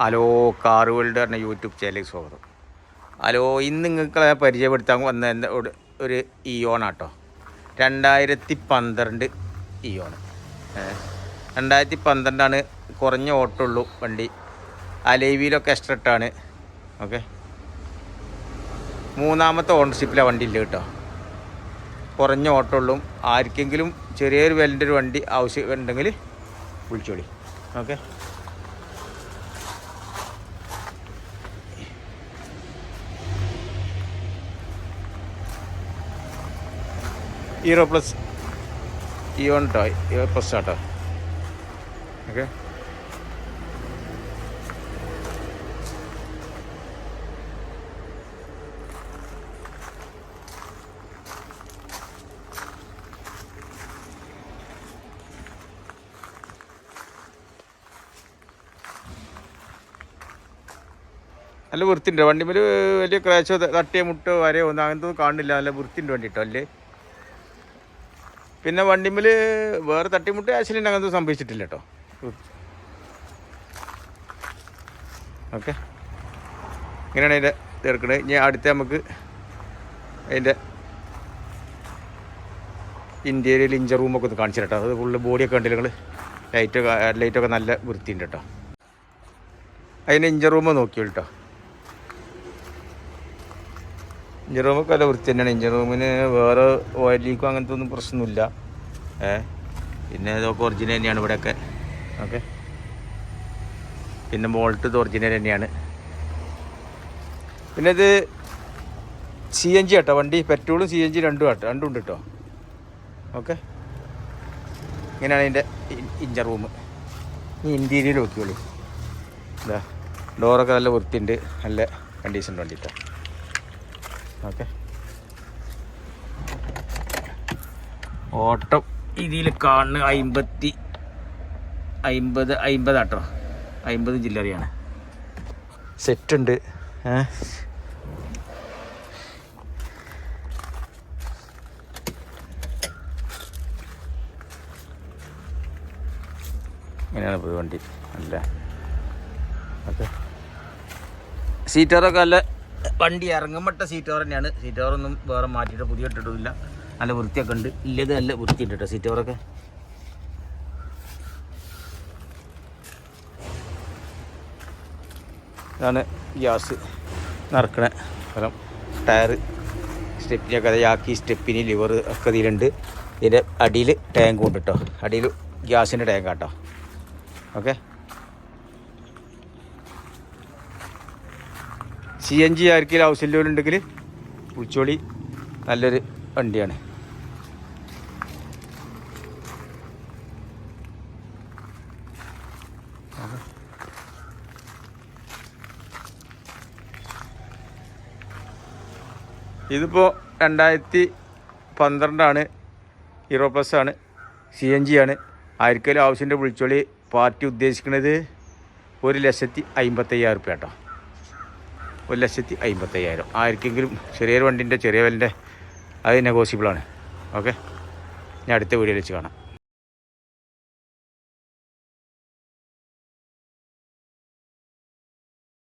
Hello car world പറഞ്ഞ YouTube ചാനലിലേക്ക് സ്വാഗതം. ഹലോ ഇന്ന് നിങ്ങളെ പരിചയപ്പെടുത്താൻ വന്ന ഒരു- ഇയോണാട്ടോ രണ്ടായിരത്തി പന്ത്രണ്ട് ഇയോൺ രണ്ടായിരത്തി പന്ത്രണ്ടാണ് കുറഞ്ഞ ഓട്ടമുള്ളൂ വണ്ടി. അലൈവിയിലൊക്കെ എക്സ്ട്രട്ടാണ്. ഓക്കെ. മൂന്നാമത്തെ ഓണർഷിപ്പിലെ വണ്ടി ഇല്ല കേട്ടോ. കുറഞ്ഞ ഓട്ടമുള്ളൂ. ആർക്കെങ്കിലും ചെറിയൊരു വിലന്റെ ഒരു വണ്ടി ആവശ്യം ഉണ്ടെങ്കിൽ വിളിച്ചോളി. Okay. Hero plus E one കേട്ടോ ഹീറോ പ്ലസ് ആട്ടോ? ഓക്കെ നല്ല വൃത്തിയുണ്ട്. വണ്ടിമേൽ വലിയ ക്രാച്ചോ തട്ടിയ മുട്ടോ വരയോ ഒന്നും അങ്ങനത്തെ ഒന്നും കാണുന്നില്ല. നല്ല വൃത്തിയുണ്ട് വണ്ടി കേട്ടോ അല്ലേ? പിന്നെ വണ്ടിമേൽ വേറെ തട്ടിമുട്ട് ആക്സിഡന്റ് അങ്ങനത്തെ സംഭവിച്ചിട്ടില്ല കേട്ടോ ഓക്കെ. ഇങ്ങനെയാണ് അതിന്റെ തീർക്കണത് ഇനി അടുത്ത നമുക്ക് അതിന്റെ ഇന്ത്യയിൽ ഇഞ്ചർ റൂമൊക്കെ ഒന്ന് കാണിച്ചു കേട്ടോ അത് ഫുള്ള് ബോഡിയൊക്കെ ഉണ്ടല്ലോ നിങ്ങൾ ലൈറ്റൊക്കെ ലൈറ്റൊക്കെ നല്ല വൃത്തിയുണ്ട് കേട്ടോ അതിന്റെ ഇഞ്ചർ റൂമ് നോക്കിയോ കേട്ടോ ഇഞ്ചർ റൂമൊക്കെ നല്ല വൃത്തി തന്നെയാണ് ഇഞ്ചർ റൂമിന് വേറെ ഓയിൽ ലീക്കോ അങ്ങനത്തെ ഒന്നും പ്രശ്നമൊന്നുമില്ല. ഏ? പിന്നെ ഇതൊക്കെ ഒറിജിനൽ തന്നെയാണ് ഇവിടെയൊക്കെ. ഓക്കെ. പിന്നെ ബോൾട്ട് ഇത് ഒറിജിനൽ തന്നെയാണ്. പിന്നെ ഇത് സി എൻ ജി കേട്ടോ വണ്ടി. പെട്രോളും സി എൻ ജി രണ്ടും കേട്ടോ രണ്ടും ഉണ്ട് കേട്ടോ ഓക്കെ. ഇങ്ങനെയാണ് ഇതിന്റെ ഇഞ്ചർ റൂം ഈ ഇന്റീരിയർ നോക്കിയോളൂ ഇതാ. ഡോറൊക്കെ നല്ല വൃത്തിയുണ്ട്. നല്ല കണ്ടീഷൻ വണ്ടി കേട്ടോ ഓക്കെ. ഓട്ടം. ഇതിൽ കാണുന്ന അമ്പത്തി അമ്പത് അമ്പതാട്ടോ. അമ്പത് ജില്ലറിയാണ്. സെറ്റ് ഉണ്ട് ഏ? ഇങ്ങനെയാണ് പോയി വണ്ടി. അല്ല? ഓക്കെ. സീറ്ററൊക്കെ നല്ല വണ്ടി ഇറങ്ങുമ്പട്ട സീറ്റോർ തന്നെയാണ്. സീറ്റ് സീറ്റോറൊന്നും വേറെ മാറ്റിയിട്ട് പുതിയ ഇട്ടിട്ടില്ല നല്ല വൃത്തിയൊക്കെ ഉണ്ട്. ഇല്ലത് നല്ല വൃത്തിയുണ്ട് കേട്ടോ സീറ്റോറൊക്കെ ഇതാണ് ഗ്യാസ് നിറക്കണ സ്ഥലം. ടയർ സ്റ്റെപ്പിനൊക്കെ ആക്കി സ്റ്റെപ്പിന് ലിവർ ഒക്കെ ഇതിലുണ്ട്. ഇതിന്റെ അടിയിൽ ടാങ്ക് ഉണ്ട് കേട്ടോ അടിയിൽ ഗ്യാസിന്റെ ടാങ്ക് കേട്ടോ ഓക്കെ സി എൻ ജി ആർക്കെങ്കിലും ആവശ്യമില്ലുണ്ടെങ്കിൽ ഉച്ചോളി നല്ലൊരു വണ്ടിയാണ്. ഇതിപ്പോൾ രണ്ടായിരത്തി പന്ത്രണ്ടാണ് ഹീറോ പ്ലസ് ആണ് സി എൻ ജി ആണ് ആയിരിക്കലും ആവശ്യത്തിന്റെ വിളിച്ചോളി. പാർട്ടി ഉദ്ദേശിക്കുന്നത് ഒരു ലക്ഷത്തി അമ്പത്തയ്യായിരം റുപ്യ കേട്ടോ ഒരു ലക്ഷത്തി അമ്പത്തയ്യായിരം ആർക്കെങ്കിലും ചെറിയൊരു വണ്ടിന്റെ ചെറിയ വിലന്റെ അത് നെഗോസിബിളാണ് ഓക്കെ ഞാൻ അടുത്ത വീഡിയോയിൽ വെച്ച് കാണാം.